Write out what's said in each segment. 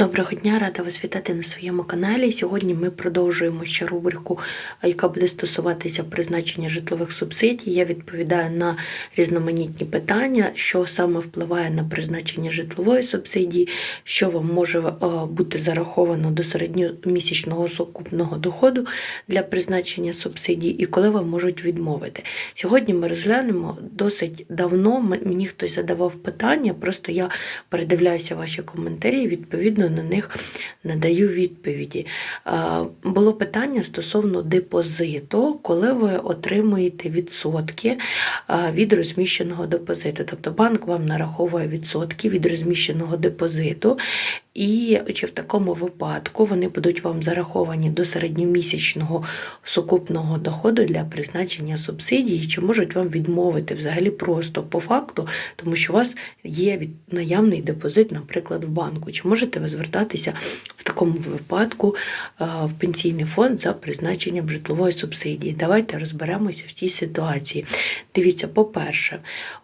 Доброго дня, рада вас вітати на своєму каналі. Сьогодні ми продовжуємо ще рубрику, яка буде стосуватися призначення житлових субсидій. Я відповідаю на різноманітні питання, що саме впливає на призначення житлової субсидії, що вам може е, бути зараховано до середньомісячного сукупного доходу для призначення субсидій і коли вам можуть відмовити. Сьогодні ми розглянемо досить давно. Мені хтось задавав питання, просто я передивляюся ваші коментарі і відповідно на них надаю відповіді. Було питання стосовно депозиту, коли ви отримуєте відсотки від розміщеного депозиту. Тобто банк вам нараховує відсотки від розміщеного депозиту, і чи в такому випадку вони будуть вам зараховані до середньомісячного сукупного доходу для призначення субсидії, чи можуть вам відмовити взагалі просто по факту, тому що у вас є наявний депозит, наприклад, в банку. Чи можете ви звертатися в такому випадку е, в пенсійний фонд за призначенням житлової субсидії? Давайте розберемося в цій ситуації. Дивіться, по-перше,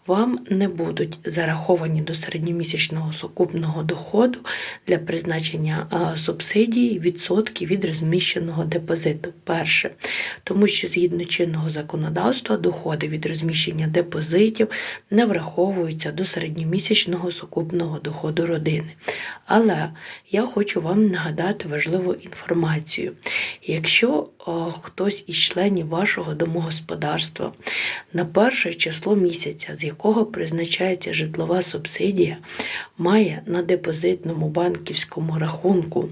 вам не будуть зараховані до середньомісячного сукупного доходу для призначення субсидій відсотки від розміщеного депозиту. Перше, тому що згідно чинного законодавства доходи від розміщення депозитів не враховуються до середньомісячного сукупного доходу родини. Але я хочу вам нагадати важливу інформацію. Якщо хтось із членів вашого домогосподарства на перше число місяця, з якого призначається житлова субсидія, має на депозитному банківському рахунку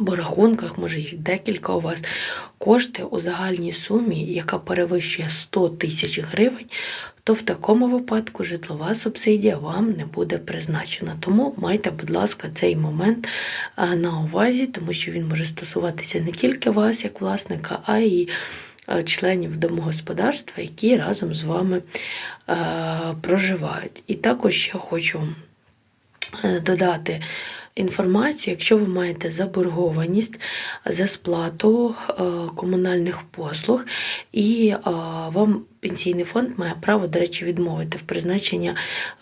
або рахунках, може їх декілька у вас, кошти у загальній сумі, яка перевищує 100 тисяч гривень, то в такому випадку житлова субсидія вам не буде призначена. Тому майте, будь ласка, цей момент на увазі, тому що він може стосуватися не тільки вас, як власника, а й членів домогосподарства, які разом з вами проживають. І також я хочу е, додати інформацію, якщо ви маєте заборгованість за сплату е, комунальних послуг, і е, вам пенсійний фонд має право, до речі, відмовити в призначення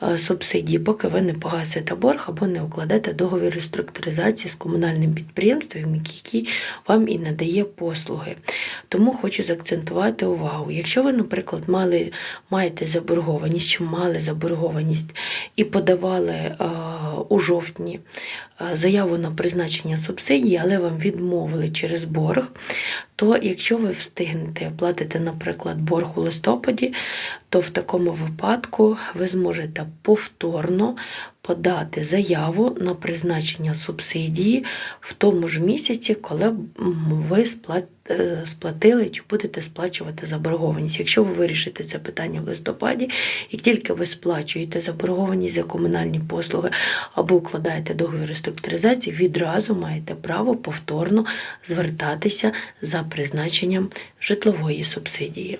е, субсидії, поки ви не погасите борг або не укладете договір реструктуризації з комунальним підприємством, який вам і надає послуги. Тому хочу заакцентувати увагу. Якщо ви, наприклад, мали, маєте заборгованість чи мали заборгованість і подавали е, у жовтні е, заяву на призначення субсидії, але вам відмовили через борг, то якщо ви встигнете платити, наприклад, борг у листопаді, то в такому випадку ви зможете повторно подати заяву на призначення субсидії в тому ж місяці, коли ви е, сплатили чи будете сплачувати заборгованість. Якщо ви вирішите це питання в листопаді, як тільки ви сплачуєте заборгованість за комунальні послуги або укладаєте договір реструктуризації, відразу маєте право повторно звертатися за призначенням житлової субсидії.